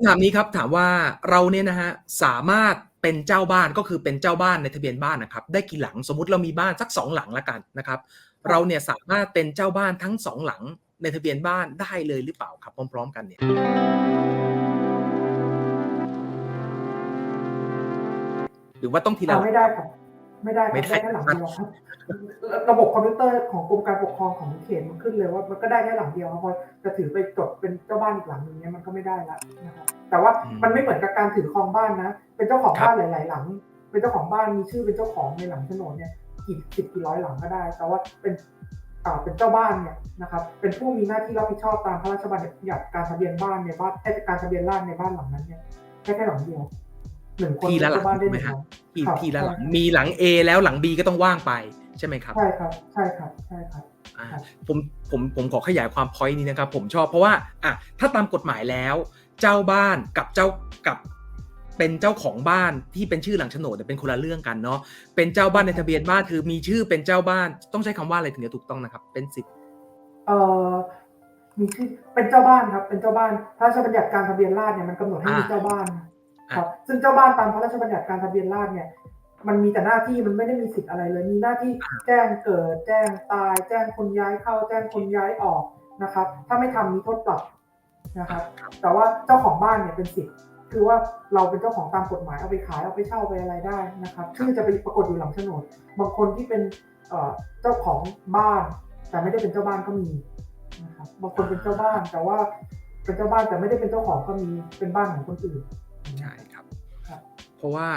ำถามนี้ครับถามว่าเราเนี่ยนะฮะสามารถเป็นเจ้าบ้านก็คือเป็นเจ้าบ้านในทะเบียนบ้านนะครับ ได้กี่หลังสมมุติเรามีบ้านสักสองหลังละกันนะครับ เราเนี่ยสามารถเป็นเจ้าบ้านทั้งสองหลังในทะเบียนบ้านได้เลยหรือเปล่าครับพร้อม ๆ กันเนี่ยหรือว่าต้องทีละหอ่าลังไม่ได้ครับไม่ได้ครับไม่ได้ได้แค่หลังเดียวครับระบบคอมพิวเตอร์ของกรมการปกครองของเขตมันขึ้นเลยว่ามันก็ได้แค่หลังเดียวครับพอจะถือไปจดเป็นเจ้าบ้านอีกหลังหนึ่งเนี้ยมันก็ไม่ได้ละนะครับ แต่ว่ามันไม่เหมือนกับการถือครองบ้านนะ เป็นเจ้าของบ้านหลาย ๆ หลัง เป็นเจ้าของบ้านมีชื่อเป็นเจ้าของในหลังโฉนดเนี่ยกี่สิบกี่ร้อยหลังก็ได้ แต่ว่าเป็นอ่าเป็นเจ้าบ้านเนี่ยนะครับเป็นผู้มีหน้าที่รับผิดชอบตามพระราชบัญญัติการทะเบียนบ้านในบ้านเอ้ยการทะเบียนราษฎร์ในบ้านหลังนั้นเนี่ยแค่แค่หลังเดียวหนึ่งคนทีละหลังเป็นเจ้าบ้านได้ถูกหไหมนึ่งฮะหลังทีครับทีละหลังใช่มีหลัง A แล้วหลัง B ก็ต้องว่างไปใช่ไหมครับ ใช่ครับ ใช่ครับ ใช่ครับอ่าครับ ผมผมผมขอขยายความพอยต์นี้นะครับ ผมชอบเพราะว่าอะถ้าตามกฎหมายแล้ว เจ้าบ้านกับเจ้ากับเป็นเจ้าของบ้านที่เป็นชื่อหลังโฉนดเนี่ยเป็นคนละเรื่องกันเนาะเป็นเจ้าบ้านในทะเบียนบ้านคือมีชื่อเป็นเจ้าบ้าน ต้องใช้คำว่าอะไรถึงจะถูกต้องนะครับ เป็นสิทธิเอ่อมีชื่อเป็นเจ้าบ้านครับ เป็นเจ้าบ้านพระราชบัญญัติการทะเบียนราษฎร์เนี่ยมันกำหนดให้มีเจ้าบ้านครับซึ่งเจ้าบ้านตามพระราชบัญญัติการทะเบียนราษฎร์เนี่ย มันมีแต่หน้าที่มันไม่ได้มีสิทธิ์อะไรเลย มีหน้าที่แจ้งเกิด แจ้งตาย แจ้งคนย้ายเข้า แจ้งคนย้ายออกนะครับ ถ้าไม่ทำมีโทษปรับนะครับ แต่ว่าเจ้าของบ้านเนี่ยเป็นสิทธิ์ คือว่าเราเป็นเจ้าของตามกฎหมายเอาไปขายเอาไปเช่าไปอะไรได้นะครับชื่อจะไปปรากฏอยู่หลังโฉนดบางคนที่เป็นเอ่อเจ้าของบ้าน แต่ไม่ได้เป็นเจ้าบ้านก็มีนะครับบางคนเป็นเจ้าบ้านแต่ว่าเป็นเจ้าบ้านแต่ไม่ได้เป็นเจ้าของก็มีเป็นบ้านของคนอื่นใช่ครับครับ เพราะว่า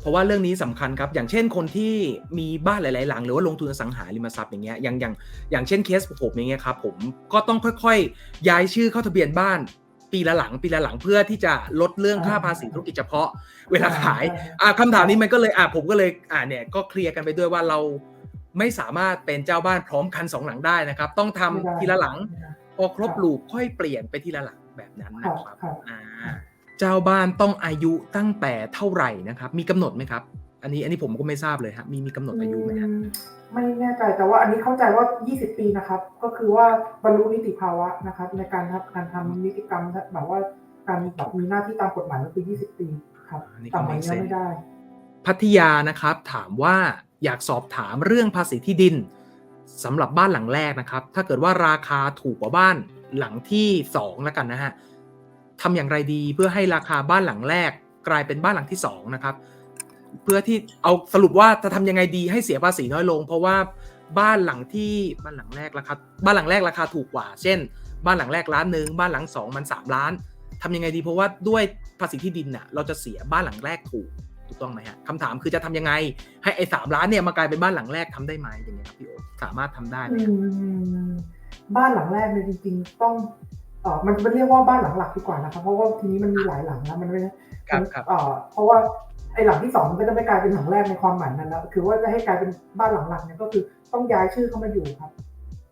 เพราะว่าเรื่องนี้สำคัญครับ อย่างเช่นคนที่มีบ้านหลาย ๆ หลัง หรือว่าลงทุนอสังหาริมทรัพย์อย่างเงี้ยอย่างอย่างอย่างเช่นเคสผมอย่างเงี้ยครับผมก็ต้องค่อย ๆ ย้ายชื่อเข้าทะเบียนบ้านปีละหลังปีละหลังเพื่อที่จะลดเรื่องค่าภาษีธุรกิจเฉพาะ เวลาขายอ่าคำถามนี้มันก็เลยอ่าผมก็เลยอ่าเนี่ยก็เคลียร์กันไปด้วยว่าเราไม่สามารถเป็นเจ้าบ้านพร้อมกันสองหลังได้นะครับ ต้องทำไม่ได้ทีละหลังไม่ได้พอครบลูปค่อยเปลี่ยนไปทีละหลังแบบนั้นนะคครัรับบครับอ่า เจ้าบ้านต้องอายุตั้งแต่เท่าไหร่นะครับ มีกำหนดไหมครับ อันนี้อันนี้ผมก็ไม่ทราบเลยครับมีมีกำหนดอายุไหมครับอืมไม่แน่ใจแต่ว่าอันนี้เข้าใจว่า 20 ปีนะครับ ก็คือว่าบรรลุนิติภาวะนะครับ ในการทำการทำนิติกรรมแบบว่าการแบบมีหน้าที่ตามกฎหมายก็คือ 20 ปีครับอันนี้ก็ต่ำกว่า make นี้ sense ไม่ได้ พัทยานะครับ ถามว่าอยากสอบถามเรื่องภาษีที่ดินสำหรับบ้านหลังแรกนะครับ ถ้าเกิดว่าราคาถูกกว่าบ้านหลังที่สองแล้วกันนะฮะ ทำอย่างไรดีเพื่อให้ราคาบ้านหลังแรก กลายเป็นบ้านหลังที่สองนะครับเพื่อที่เอาสรุปว่าจะทำยังไงดีให้เสียภาษีน้อยลง เพราะว่าบ้านหลังที่บ้านหลังแรกราคาบ้านหลังแรกราคาถูกกว่า เช่น บ้านหลังแรกล้านหนึ่งบ้านหลังสองมันสามล้านทำยังไงดีเพราะว่าด้วยภาษีที่ดินน่ะเราจะเสียบ้านหลังแรกถูกถูกต้องไหมฮะคำถามคือจะทำยังไง ให้ไอ้สามล้านเนี่ยมากลายเป็นบ้านหลังแรกทำได้ไหมอย่างเงี้ยครับพี่โอสามารถทำได้ไหมอืครับมบ้านหลังแรกเนี่ยจริงๆ ต้อง เออมันมันเรียกว่าบ้านหลังหลักดีกว่านะครับ เพราะว่าทีนี้มันมีหลายหลังแล้วมันไม่ครับครับเอ่อเพราะว่าไอ้หลังที่สองมันก็จะไม่กลายเป็นหลังแรกในความหมายนั้นแล้วคือว่าจะให้กลายเป็นบ้านหลังหลักเนี่ยก็คือต้องย้ายชื่อเข้ามาอยู่ครับ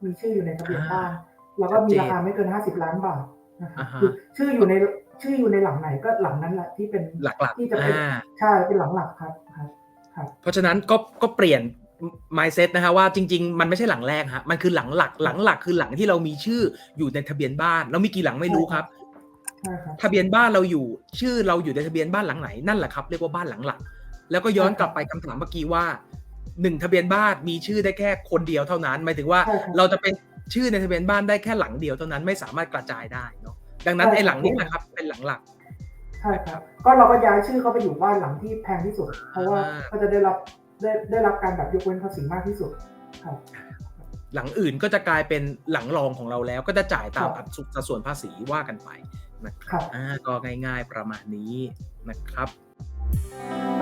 มีชื่ออยู่ในทะเบียนบ้าน แล้วก็มีราคาไม่เกินห้าสิบล้านบาทนะครับอ่าฮะคือชื่ออยู่ในชื่ออยู่ในหลังไหนก็หลังนั้นแหละที่เป็นหลักที่จะๆเป็นอ่าใช่เป็นหลังหลักครับครับครับ เพราะฉะนั้นก็ก็เปลี่ยน mindset นะฮะว่าจริง ๆ มันไม่ใช่หลังแรกฮะมันคือหลังหลักหลังหลักคือหลังที่เรามีชื่ออยู่ในทะเบียนบ้าน เรามีกี่หลังไม่รู้ครับใช่ครับทะเบียนบ้านเราอยู่ ชื่อเราอยู่ในทะเบียนบ้านหลังไหนนั่นแหละครับ เรียกว่าบ้านหลังหลัก แล้วก็ย้อนกลับไปคำถามเมื่อกี้ว่าหนึ่งทะเบียนบ้านมีชื่อได้แค่คนเดียวเท่านั้นหมายถึงว่าใช่ครับเราจะเป็นชื่อในทะเบียนบ้านได้แค่หลังเดียวเท่านั้นไม่สามารถกระจายได้เนาะดังนั้นใช่ไอ้หลังนี้ครับนะครับ เป็นหลังหลักใช่ครับ ก็เราก็ย้ายชื่อเขาไปอยู่บ้านหลังที่แพงที่สุด เพราะว่าอ่าก็จะได้รับ ได้ได้รับการแบบยกเว้นภาษีมากที่สุดครับหลังอื่นก็จะกลายเป็นหลังรองของเราแล้วก็จะจ่ายตามครับอัตราสัดส่วนภาษีว่ากันไปนะครับครับอ่าก็ง่าย ๆประมาณนี้นะครับ